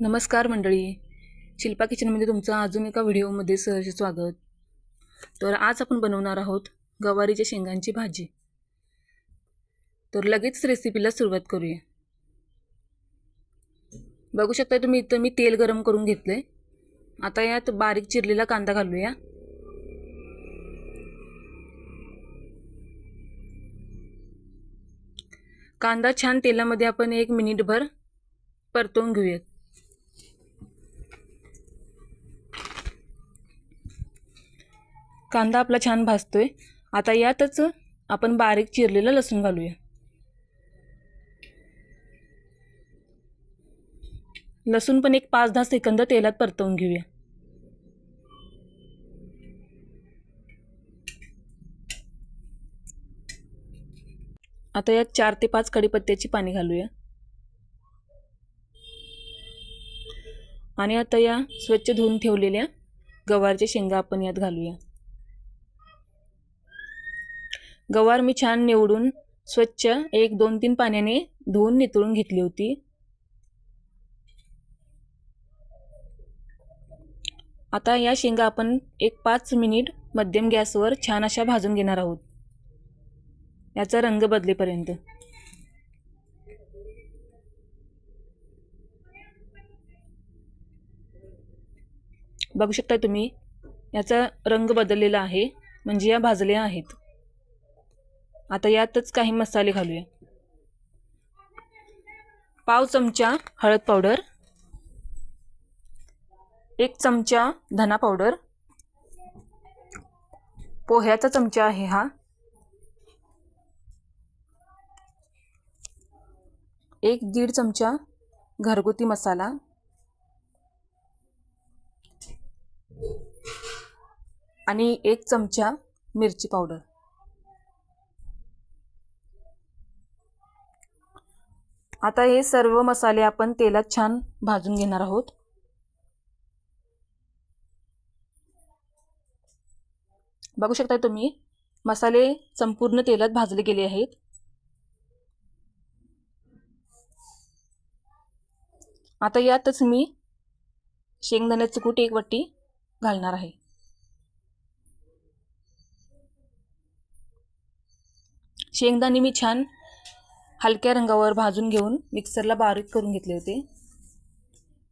नमस्कार मंडळी. शिल्पा किचनमध्ये तुमचं अजून एका व्हिडिओमध्ये सहर्ष स्वागत. तर आज आपण बनवणार आहोत गवारीच्या शेंगांची भाजी. तर लगेच रेसिपीला सुरुवात करूया. बघू शकता तुम्ही इथं मी तेल गरम करून घेतलं आहे आता यात बारीक चिरलेला कांदा घालूया. कांदा छान तेलामध्ये आपण एक मिनिटभर परतवून घेऊयात. कांदा आपला छान भाजतोय. आता यातच आपण बारीक चिरलेलं लसूण घालूया. लसूण पण एक पाच दहा सेकंद तेलात परतवून घेऊया. आता यात चार ते पाच कडीपत्त्याची पाणी घालूया. आणि आता या स्वच्छ धुवून ठेवलेल्या गवारच्या शेंगा आपण यात घालूया. गवार मी छान निवडून स्वच्छ एक दोन तीन पाण्याने धुवून नितळून घेतली होती. आता या शेंगा आपण एक पाच मिनिट मध्यम गॅसवर छान अशा भाजून घेणार आहोत. याचा रंग बदलेपर्यंत. बघू शकता तुम्ही याचा रंग बदललेला आहे म्हणजे या भाजल्या आहेत. आता यातच काही मसाले घालूया. पाव चमचा हळद पावडर एक चमचा धना पावडर पोह्याचा चमचा आहे हा एक दीड चमचा घरगुती मसाला आणि एक चमचा मिरची पावडर. आता हे सर्व मसाले आपण तेलात छान भाजून घेणार आहोत. बघू शकता तुम्ही मसाले संपूर्ण तेलात भाजले गेले आहेत. आता यातच मी शेंगदाण्याचं कूट एक वट्टी घालणार आहे. शेंगदाणे मी छान हलक्या रंगावर भाजून घेऊन मिक्सरला बारीक करून घेतले होते.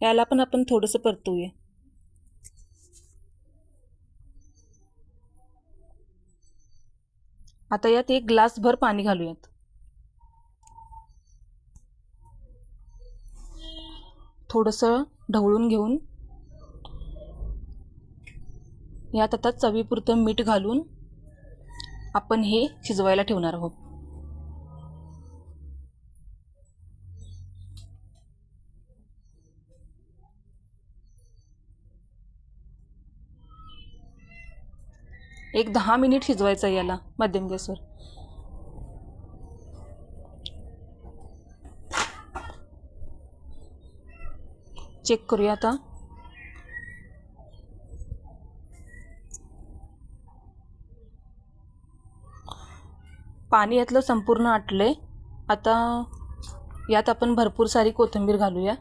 याला पण आपण थोडंसं परतूया. आता यात एक ग्लासभर पाणी घालूयात. थोडंसं ढवळून घेऊन यात आता चवीपुरतं मीठ घालून आपण हे शिजवायला ठेवणार आहोत. एक दहा मिनिट शिजवायचं याला मध्यम गॅसवर. चेक करूया आता. पाणी यातलं संपूर्ण आटले आता यात आपण भरपूर सारी कोथिंबीर घालूया.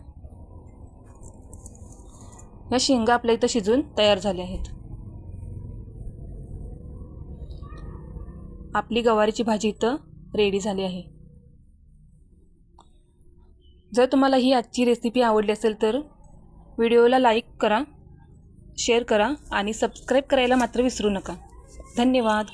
या शेंगा आपल्या इथं शिजून तयार झाल्या आहेत. आपली गवारीची भाजी इथं रेडी झाली आहे. जर तुम्हाला ही आजची रेसिपी आवडली असेल तर व्हिडिओला लाईक करा शेअर करा आणि सबस्क्राईब करायला मात्र विसरू नका. धन्यवाद.